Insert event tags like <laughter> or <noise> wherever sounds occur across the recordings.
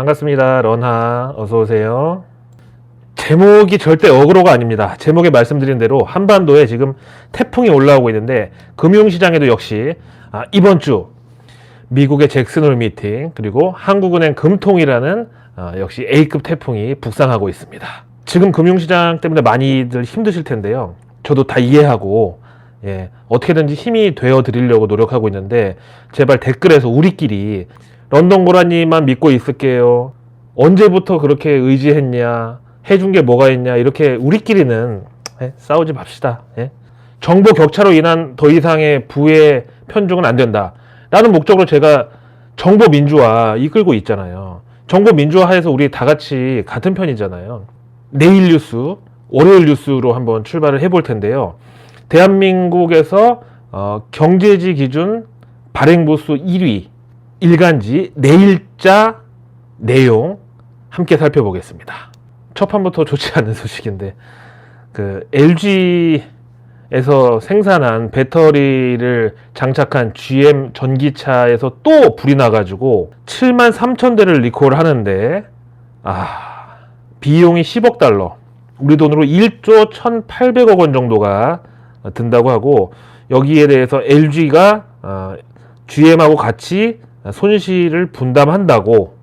반갑습니다. 런하 어서 오세요. 제목이 절대 어그로가 아닙니다. 제목에 말씀드린 대로 한반도에 지금 태풍이 올라오고 있는데 금융시장에도 역시 아, 이번 주 미국의 잭슨홀 미팅 그리고 한국은행 금통이라는 아, 역시 A급 태풍이 북상하고 있습니다. 지금 금융시장 때문에 많이들 힘드실 텐데요. 저도 다 이해하고 예, 어떻게든지 힘이 되어 드리려고 노력하고 있는데 제발 댓글에서 우리끼리 런던 고라니만 믿고 있을게요. 언제부터 그렇게 의지했냐? 해준 게 뭐가 있냐? 이렇게 우리끼리는 예, 싸우지 맙시다. 예? 정보 격차로 인한 더 이상의 부의 편중은 안 된다. 라는 목적으로 제가 정보 민주화 이끌고 있잖아요. 정보 민주화해서 우리 다 같이 같은 편이잖아요. 내일 뉴스, 월요일 뉴스로 한번 출발을 해볼 텐데요. 대한민국에서 어, 경제지 기준 발행 부수 1위 일간지 내일자 내용 함께 살펴보겠습니다. 첫 판부터 좋지 않은 <laughs> 소식인데 그 LG에서 생산한 배터리를 장착한 GM 전기차에서 또 불이 나가지고 7만 3천 대를 리콜 하는데 아 비용이 10억 달러 우리 돈으로 1조 1,800억 원 정도가 든다고 하고 여기에 대해서 LG가 GM하고 같이 손실을 분담한다고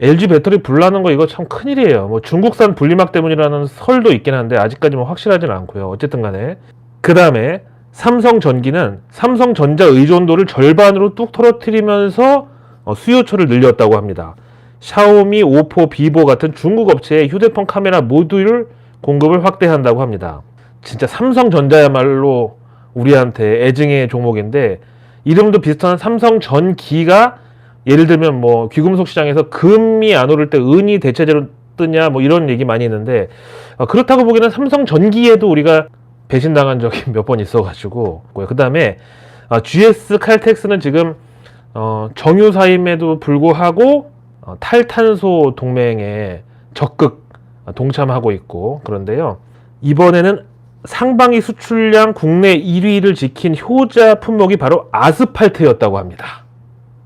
LG 배터리 불나는 거 이거 참 큰일이에요. 뭐 중국산 분리막 때문이라는 설도 있긴 한데 아직까지 뭐 확실하지는 않고요. 어쨌든 간에 그 다음에 삼성전기는 삼성전자 의존도를 절반으로 뚝 떨어뜨리면서 어, 수요처를 늘렸다고 합니다. 샤오미, 오포, 비보 같은 중국 업체의 휴대폰 카메라 모듈 공급을 확대한다고 합니다. 진짜 삼성전자야말로 우리한테 애증의 종목인데 이름도 비슷한 삼성전기가 예를 들면 뭐 귀금속 시장에서 금이 안 오를 때 은이 대체제로 뜨냐 뭐 이런 얘기 많이 있는데 어, 그렇다고 보기에는 삼성전기에도 우리가 배신당한 적이 <laughs> 몇 번 있어가지고 그 다음에 어, GS 칼텍스는 지금 어, 정유사임에도 불구하고 어, 탈탄소 동맹에 적극 동참하고 있고 그런데요. 이번에는 상반기 수출량 국내 1위를 지킨 효자 품목이 바로 아스팔트였다고 합니다.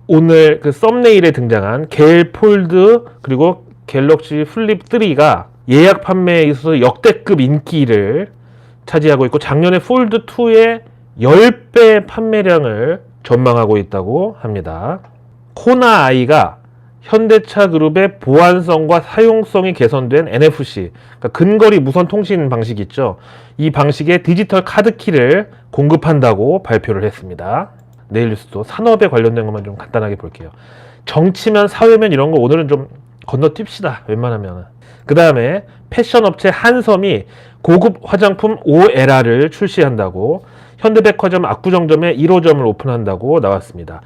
오늘 그 썸네일에 등장한 갤 폴드 그리고 갤럭시 플립 3가 예약 판매에 있어서 역대급 인기를 차지하고 있고 작년에 폴드 2의 10배 판매량을 전망하고 있다고 합니다. 코나 아이가 현대차 그룹의 보안성과 사용성이 개선된 NFC, 그러니까 근거리 무선 통신 방식 있죠. 이 방식의 디지털 카드키를 공급한다고 발표를 했습니다. 내일 뉴스도 산업에 관련된 것만 좀 간단하게 볼게요. 정치면 사회면 이런 거 오늘은 좀 건너뛰읍시다. 웬만하면. 그 다음에 패션 업체 한섬이 고급 화장품 OLR을 출시한다고 현대백화점 압구정점에 1호점을 오픈한다고 나왔습니다.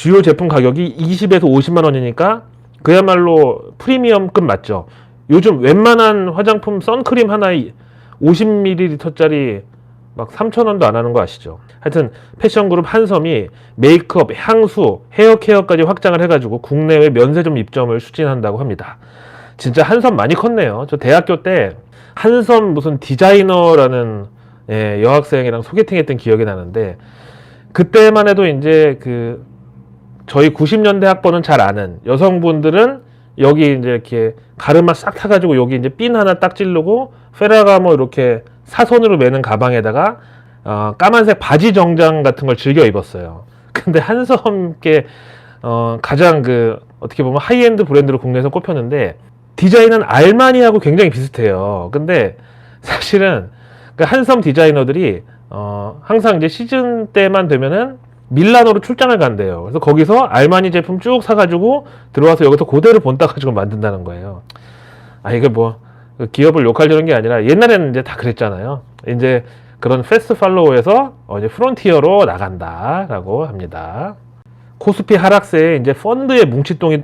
주요 제품 가격이 20에서 50만 원이니까 그야말로 프리미엄급 맞죠. 요즘 웬만한 화장품 선크림 하나에 50ml짜리 막 3,000원도 안 하는 거 아시죠? 하여튼 패션 그룹 한섬이 메이크업, 향수, 헤어 케어까지 확장을 해가지고 국내외 면세점 입점을 추진한다고 합니다. 진짜 한섬 많이 컸네요. 저 대학교 때 한섬 무슨 디자이너라는 예, 여학생이랑 소개팅했던 기억이 나는데 그때만 해도 이제 그 저희 90년대 학번은 잘 아는 여성분들은 여기 이제 이렇게 가르마 싹 타가지고 여기 이제 핀 하나 딱 찌르고 페라가모 이렇게 사선으로 매는 가방에다가 어, 까만색 바지 정장 같은 걸 즐겨 입었어요. <laughs> 근데 한섬께 어, 가장 그 어떻게 보면 하이엔드 브랜드로 국내에서 꼽혔는데 디자인은 알마니하고 굉장히 비슷해요. 근데 사실은 그 한섬 디자이너들이 어, 항상 이제 시즌 때만 되면은 밀라노로 출장을 간대요. 그래서 거기서 알마니 제품 쭉 사가지고 들어와서 여기서 그대로 본따 가지고 만든다는 거예요. 아 이게 뭐 기업을 욕하려는 게 아니라 옛날에는 이제 다 그랬잖아요. 이제 그런 패스트 팔로우에서 어, 이제 프론티어로 나간다라고 합니다. 코스피 하락세에 이제 펀드의 뭉치똥이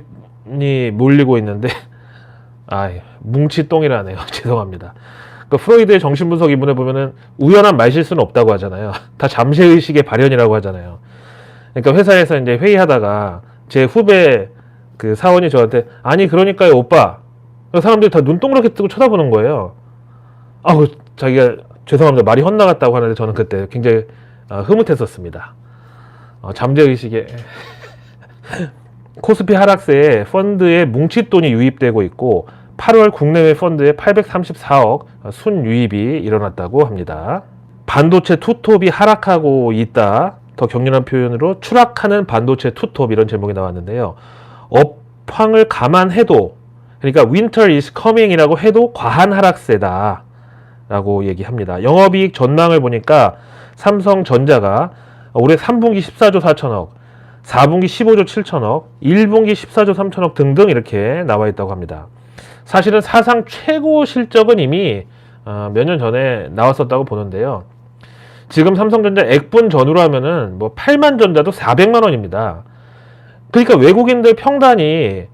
몰리고 있는데 <laughs> 아 뭉치똥이라네요. <laughs> 죄송합니다. 그 프로이드의 정신분석 이분에 보면은 우연한 말실수는 없다고 하잖아요. <laughs> 다 잠재의식의 발현이라고 하잖아요. 그러니까 회사에서 이제 회의하다가 제 후배 그 사원이 저한테 아니 그러니까요 오빠 사람들이 다 눈 동그랗게 뜨고 쳐다보는 거예요. 아우 자기가 죄송합니다 말이 헛나갔다고 하는데 저는 그때 굉장히 어, 흐뭇했었습니다. 어, 잠재의식에 <laughs> 코스피 하락세에 펀드에 뭉칫돈이 유입되고 있고 8월 국내외 펀드에 834억 순유입이 일어났다고 합니다. 반도체 투톱이 하락하고 있다. 더 격렬한 표현으로 추락하는 반도체 투톱 이런 제목이 나왔는데요. 업황을 감안해도 그러니까 winter is coming이라고 해도 과한 하락세다. 라고 얘기합니다. 영업이익 전망을 보니까 삼성전자가 올해 3분기 14조 4천억, 4분기 15조 7천억, 1분기 14조 3천억 등등 이렇게 나와 있다고 합니다. 사실은 사상 최고 실적은 이미 어, 몇년 전에 나왔었다고 보는데요. 지금 삼성전자 액분 전후로 하면은 뭐 8만 전자도 400만 원입니다. 그러니까 외국인들 평단이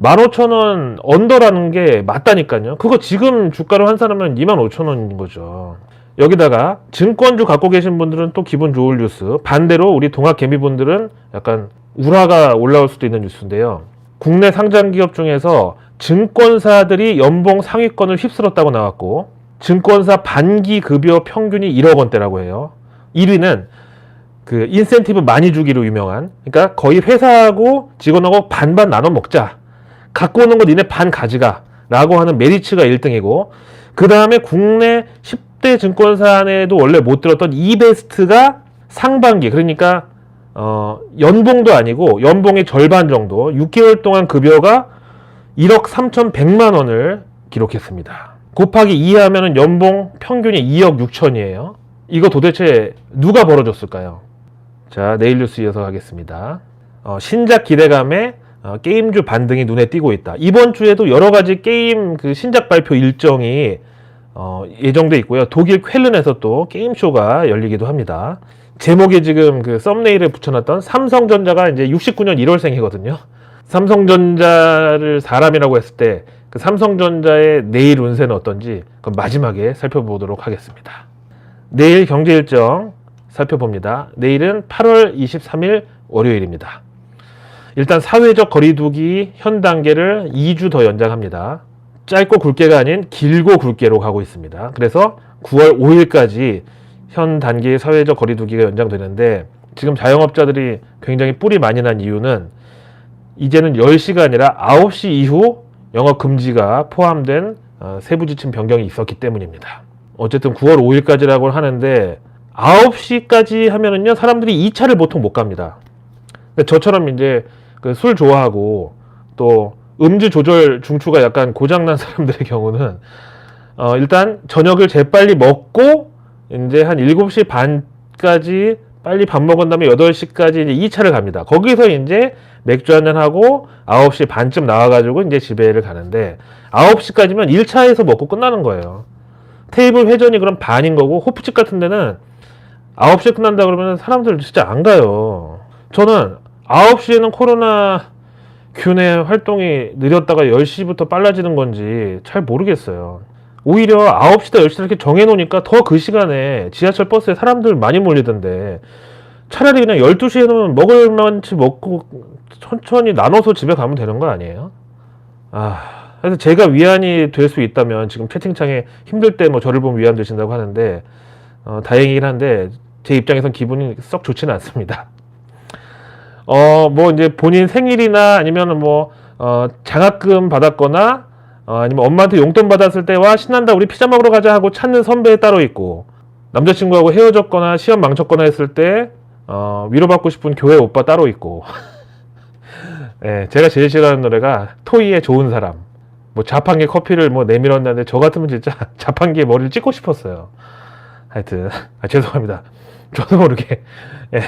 15,000원 언더라는 게 맞다니까요. 그거 지금 주가로 환산하면 25,000원인 거죠. 여기다가 증권주 갖고 계신 분들은 또 기분 좋을 뉴스. 반대로 우리 동학 개미분들은 약간 우라가 올라올 수도 있는 뉴스인데요. 국내 상장 기업 중에서 증권사들이 연봉 상위권을 휩쓸었다고 나왔고 증권사 반기 급여 평균이 1억 원대라고 해요. 1위는 그 인센티브 많이 주기로 유명한 그러니까 거의 회사하고 직원하고 반반 나눠 먹자. 갖고 오는 거 니네 반 가져가. 라고 하는 메리츠가 1등이고 그 다음에 국내 10대 증권사 안에도 원래 못 들었던 이베스트가 상반기 그러니까 어, 연봉도 아니고 연봉의 절반 정도 6개월 동안 급여가 1억 3,100만 원을 기록했습니다. 곱하기 2 하면은 연봉 평균이 2억 6천이에요. 이거 도대체 누가 벌어줬을까요? 자, 내일 뉴스 이어서 가겠습니다. 어, 신작 기대감에 어, 게임주 반등이 눈에 띄고 있다. 이번 주에도 여러 가지 게임 그 신작 발표 일정이 어, 예정돼 있고요. 독일 쾰른에서 또 게임쇼가 열리기도 합니다. 제목에 지금 그 썸네일에 붙여놨던 삼성전자가 이제 69년 1월생이거든요. 삼성전자를 사람이라고 했을 때 그 삼성전자의 내일 운세는 어떤지 그럼 마지막에 살펴보도록 하겠습니다. 내일 경제 일정 살펴봅니다. 내일은 8월 23일 월요일입니다. 일단 사회적 거리두기 현 단계를 2주 더 연장합니다. 짧고 굵게가 아닌 길고 굵게로 가고 있습니다. 그래서 9월 5일까지 현 단계의 사회적 거리두기가 연장되는데 지금 자영업자들이 굉장히 뿔이 많이 난 이유는 이제는 10시가 아니라 9시 이후 영업 금지가 포함된 어, 세부 지침 변경이 있었기 때문입니다. 어쨌든 9월 5일까지라고 하는데 9시까지 하면은요 사람들이 2차를 보통 못 갑니다. 저처럼 이제 그 술 좋아하고 또 음주 조절 중추가 약간 고장난 <laughs> 사람들의 경우는 어 일단 저녁을 재빨리 먹고 이제 한 7시 반까지 빨리 밥 먹은 다음에 8시까지 이제 2차를 갑니다. 거기서 이제 맥주 한잔 하고 9시 반쯤 나와가지고 이제 집에를 가는데 9시까지면 1차에서 먹고 끝나는 거예요. 테이블 회전이 그럼 반인 거고 호프집 같은 데는 9시에 끝난다 그러면 사람들 진짜 안 가요. 저는 9시에는 코로나 균의 활동이 느렸다가 10시부터 빨라지는 건지 잘 모르겠어요. 오히려 9시다 10시다 이렇게 정해놓으니까 더 그 시간에 지하철 버스에 사람들 많이 몰리던데 차라리 그냥 12시에 는 먹을 만치 먹고 천천히 나눠서 집에 가면 되는 거 아니에요? 아, 그래서 제가 위안이 될 수 있다면 지금 채팅창에 힘들 때 뭐 저를 보면 위안 되신다고 하는데 어, 다행이긴 한데 제 입장에선 기분이 썩 좋지는 않습니다. 어, 뭐 이제 본인 생일이나 아니면 뭐 어, 장학금 받았거나 어, 아니면 엄마한테 용돈 받았을 때와 신난다 우리 피자 먹으러 가자 하고 찾는 선배 따로 있고 남자친구하고 헤어졌거나 시험 망쳤거나 했을 때 어, 위로받고 싶은 교회 오빠 따로 있고. <laughs> 예, 제가 제일 싫어하는 노래가 토이의 좋은 사람. 뭐 자판기 커피를 뭐 내밀었는데 저 같으면 진짜 <laughs> 자판기에 머리를 찍고 싶었어요. 하여튼 아, 죄송합니다. <laughs> 저도 모르게 예,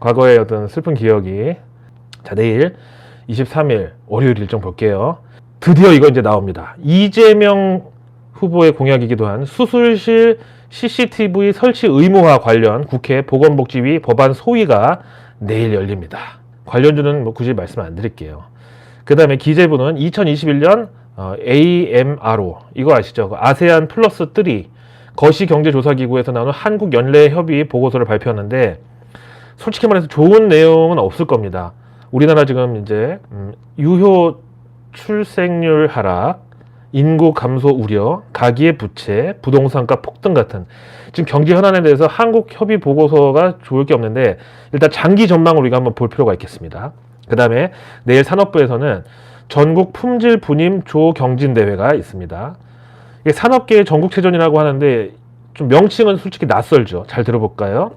과거의 어떤 슬픈 기억이. 자 내일 23일 월요일 일정 볼게요 드디어 이거 이제 나옵니다 이재명 후보의 공약이기도 한 수술실 CCTV 설치 의무화 관련 국회 보건복지위 법안 소위가 내일 열립니다. 관련주는 뭐 굳이 말씀 안 드릴게요. 그 다음에 기재부는 2021년 어, AMRO 이거 아시죠? 그 아세안 플러스 3 거시경제조사기구에서 나오는 한국연례협의 보고서를 발표하는데 솔직히 말해서 좋은 내용은 없을 겁니다. 우리나라 지금 이제 음, 유효 출생률 하락, 인구 감소 우려, 가계의 부채, 부동산가 폭등 같은 지금 경제 현안에 대해서 한국 협의 보고서가 좋을 게 없는데 일단 장기 전망을 우리가 한번 볼 필요가 있겠습니다. 그 다음에 내일 산업부에서는 전국 품질 분임 조 경진 대회가 있습니다. 이게 산업계의 전국체전이라고 하는데 좀 명칭은 솔직히 낯설죠. 잘 들어볼까요?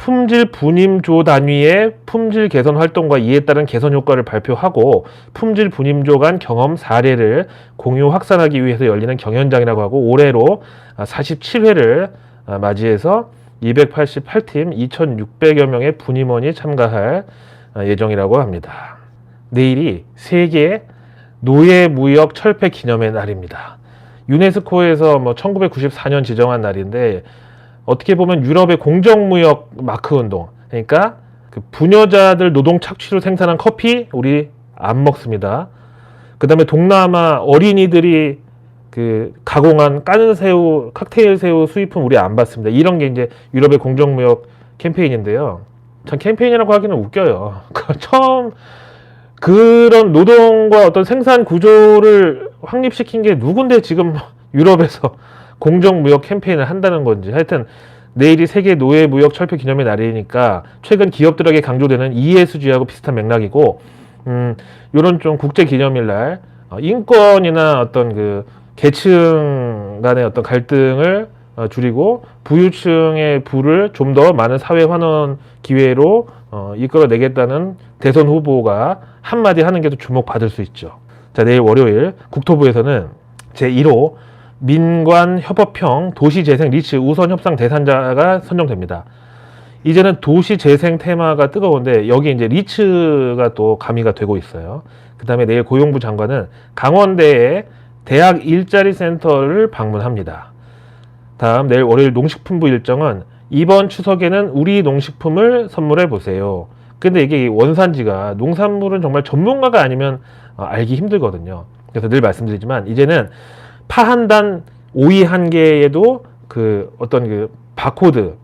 품질 분임조 단위의 품질 개선 활동과 이에 따른 개선 효과를 발표하고 품질 분임조 간 경험 사례를 공유 확산하기 위해서 열리는 경연장이라고 하고 올해로 47회를 맞이해서 288팀 2,600여 명의 분임원이 참가할 예정이라고 합니다. 내일이 세계 노예 무역 철폐 기념의 날입니다. 유네스코에서 뭐 1994년 지정한 날인데 어떻게 보면 유럽의 공정무역 마크 운동 그러니까 그 부녀자들 노동 착취로 생산한 커피 우리 안 먹습니다. 그 다음에 동남아 어린이들이 그 가공한 까는 새우 칵테일 새우 수입품 우리 안 받습니다. 이런 게 이제 유럽의 공정무역 캠페인인데요. 참 캠페인이라고 하기는 웃겨요. <laughs> 처음 그런 노동과 어떤 생산 구조를 확립시킨 게 누군데 지금 <laughs> 유럽에서 공정무역 캠페인을 한다는 건지 하여튼 내일이 세계 노예 무역 철폐 기념의 날이니까 최근 기업들에게 강조되는 ESG하고 비슷한 맥락이고 음 요런 좀 국제 기념일 날 어, 인권이나 어떤 그 계층 간의 어떤 갈등을 어, 줄이고 부유층의 부를 좀 더 많은 사회 환원 기회로 어, 이끌어내겠다는 대선 후보가 한마디 하는 게 또 주목받을 수 있죠. 자, 내일 월요일 국토부에서는 제1호 민관 협업형 도시재생 리츠 우선 협상 대상자가 선정됩니다. 이제는 도시 재생 테마가 뜨거운데 여기 이제 리츠가 또 가미가 되고 있어요. 그 다음에 내일 고용부 장관은 강원대의 대학 일자리 센터를 방문합니다. 다음 내일 월요일 농식품부 일정은 이번 추석에는 우리 농식품을 선물해 보세요. 근데 이게 원산지가 농산물은 정말 전문가가 아니면 어, 알기 힘들거든요. 그래서 늘 말씀드리지만 이제는 파한단 오이 한 개에도 그 어떤 그 바코드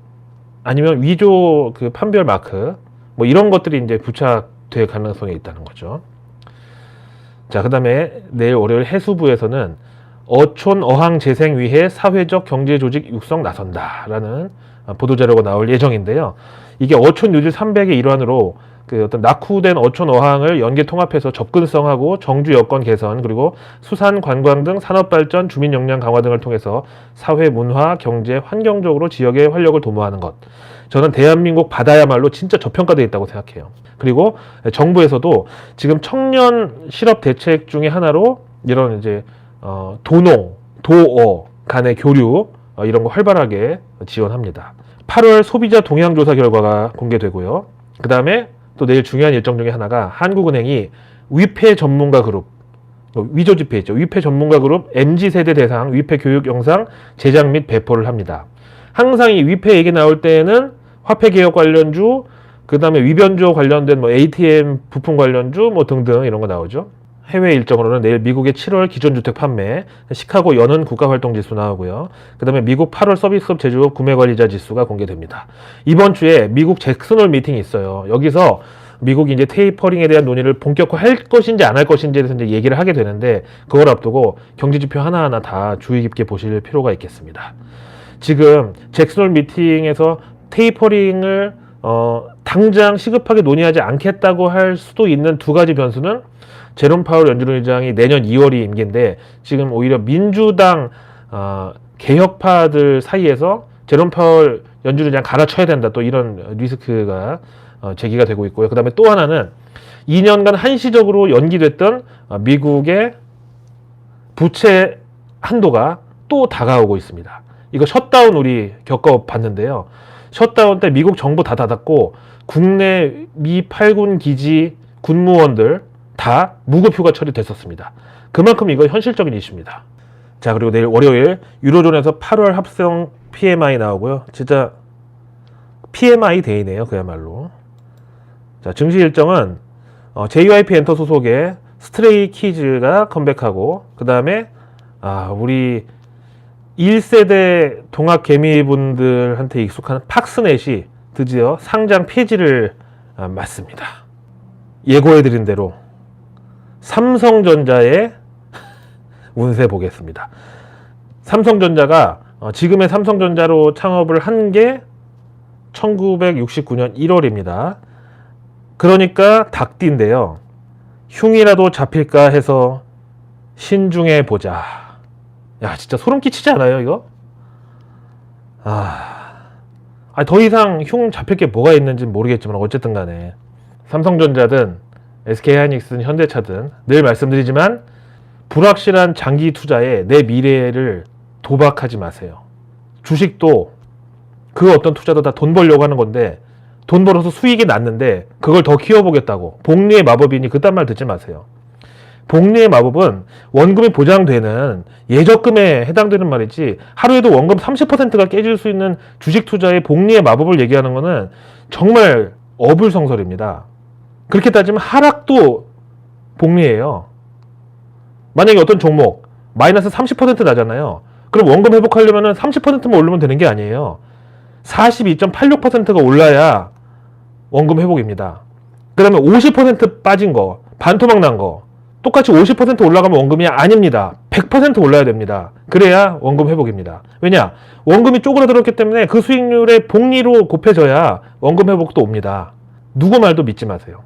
아니면 위조 그 판별 마크 뭐 이런 것들이 이제 부착될 가능성이 있다는 거죠. 자, 그 다음에 내일 월요일 해수부에서는 어촌 어항 재생 위해 사회적 경제 조직 육성 나선다라는 보도자료가 나올 예정인데요. 이게 어촌 뉴딜 300의 일환으로 그 어떤 낙후된 어촌 어항을 연계 통합해서 접근성하고 정주 여건 개선 그리고 수산 관광 등 산업 발전 주민 역량 강화 등을 통해서 사회 문화 경제 환경적으로 지역의 활력을 도모하는 것. 저는 대한민국 바다야말로 진짜 저평가되어 있다고 생각해요. 그리고 정부에서도 지금 청년 실업 대책 중에 하나로 이런 이제 어, 도농 도어 간의 교류 어, 이런 거 활발하게 지원합니다. 8월 소비자 동향 조사 결과가 공개되고요. 그 다음에 또 내일 중요한 일정 중에 하나가 한국은행이 위패 전문가 그룹 어, 위조 지폐 있죠. 위패 전문가 그룹 MZ 세대 대상 위패 교육 영상 제작 및 배포를 합니다. 항상 이 위패 얘기 나올 때에는 화폐 개혁 관련주, 그 다음에 위변조 관련된 뭐 ATM 부품 관련주 뭐 등등 이런 거 나오죠. 해외 일정으로는 내일 미국의 7월 기존주택 판매, 시카고 연은 국가활동지수 나오고요. 그 다음에 미국 8월 서비스업 제조업 구매관리자 지수가 공개됩니다. 이번 주에 미국 잭슨홀 미팅이 있어요. 여기서 미국이 이제 테이퍼링에 대한 논의를 본격화할 것인지 안 할 것인지에 대해서 이제 얘기를 하게 되는데 그걸 앞두고 경제 지표 하나하나 다 주의 깊게 보실 필요가 있겠습니다. 지금 잭슨홀 미팅에서 테이퍼링을 어, 당장 시급하게 논의하지 않겠다고 할 수도 있는 두 가지 변수는 제롬 파월 연준론 의장이 내년 2월이 임기인데 지금 오히려 민주당 어, 개혁파들 사이에서 제롬 파월 연준 의장 갈아쳐야 된다 또 이런 리스크가 어, 제기가 되고 있고요. 그다음에 또 하나는 2년간 한시적으로 연기됐던 어, 미국의 부채 한도가 또 다가오고 있습니다. 이거 셧다운 우리 겪어봤는데요. 셧다운 때 미국 정부 다 닫았고 국내 미 8군 기지 군무원들 다 무급휴가 처리됐었습니다. 그만큼 이거 현실적인 이슈입니다. 자 그리고 내일 월요일 유로존에서 8월 합성 PMI 나오고요. 진짜 PMI 데이네요. 그야말로. 자 증시 일정은 어, JYP 엔터 소속의 스트레이 키즈가 컴백하고 그 다음에 아 우리 1세대 동학 개미분들한테 익숙한 팍스넷이 드디어 상장 폐지를 아, 맞습니다. 예고해드린 대로 삼성전자의 운세 보겠습니다. 삼성전자가 어, 지금의 삼성전자로 창업을 한 게 1969년 1월입니다. 그러니까 닭띠인데요. 흉이라도 잡힐까 해서 신중해 보자. 야, 진짜 소름 끼치지 않아요, 이거? 아, 아, 더 이상 흉 잡힐 게 뭐가 있는지 모르겠지만 어쨌든 간에 삼성전자든 SK하이닉스든 현대차든 늘 말씀드리지만 불확실한 장기 투자에 내 미래를 도박하지 마세요. 주식도 그 어떤 투자도 다 돈 벌려고 하는 건데 돈 벌어서 수익이 났는데 그걸 더 키워보겠다고 복리의 마법이니 그딴 말 듣지 마세요. 복리의 마법은 원금이 보장되는 예적금에 해당되는 말이지 하루에도 원금 30%가 깨질 수 있는 주식 투자의 복리의 마법을 얘기하는 것은 정말 어불성설입니다. 그렇게 따지면 하락도 복리예요. 만약에 어떤 종목 마이너스 30% 나잖아요. 그럼 원금 회복하려면 30%만 오르면 되는 게 아니에요. 42.86%가 올라야 원금 회복입니다. 그러면 50% 빠진 거, 반토막 난 거, 똑같이 50% 올라가면 원금이 아닙니다. 100% 올라야 됩니다. 그래야 원금 회복입니다. 왜냐? 원금이 쪼그라들었기 때문에 그 수익률의 복리로 곱해져야 원금 회복도 옵니다. 누구 말도 믿지 마세요.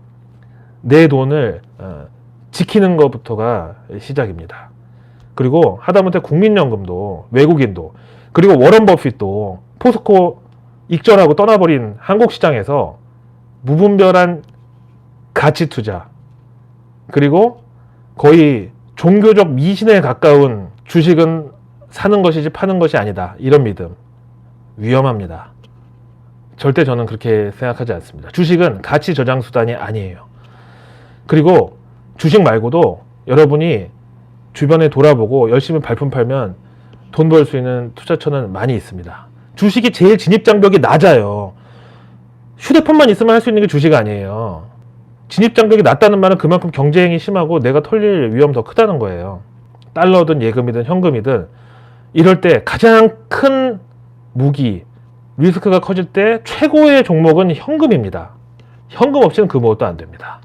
내 돈을 어, 지키는 것부터가 시작입니다. 그리고 하다못해 국민연금도 외국인도 그리고 워런 버핏도 포스코 익절하고 떠나버린 한국 시장에서 무분별한 가치 투자 그리고 거의 종교적 미신에 가까운 주식은 사는 것이지 파는 것이 아니다 이런 믿음 위험합니다. 절대 저는 그렇게 생각하지 않습니다. 주식은 가치 저장 수단이 아니에요. 그리고 주식 말고도 여러분이 주변에 돌아보고 열심히 발품 팔면 돈 벌 수 있는 투자처는 많이 있습니다. 주식이 제일 진입 장벽이 낮아요. 휴대폰만 있으면 할 수 있는 게 주식 아니에요. 진입 장벽이 낮다는 말은 그만큼 경쟁이 심하고 내가 털릴 위험 더 크다는 거예요. 달러든 예금이든 현금이든 이럴 때 가장 큰 무기, 리스크가 커질 때 최고의 종목은 현금입니다. 현금 없이는 그 무엇도 안 됩니다.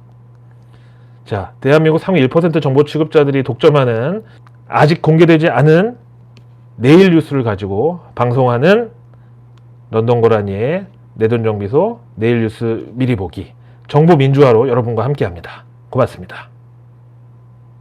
자, 대한민국 상위 1% 정보 취급자들이 독점하는 아직 공개되지 않은 내일 뉴스를 가지고 방송하는 런던 고라니의 내돈 정비소 내일 뉴스 미리 보기 정보 민주화로 여러분과 함께합니다. 고맙습니다.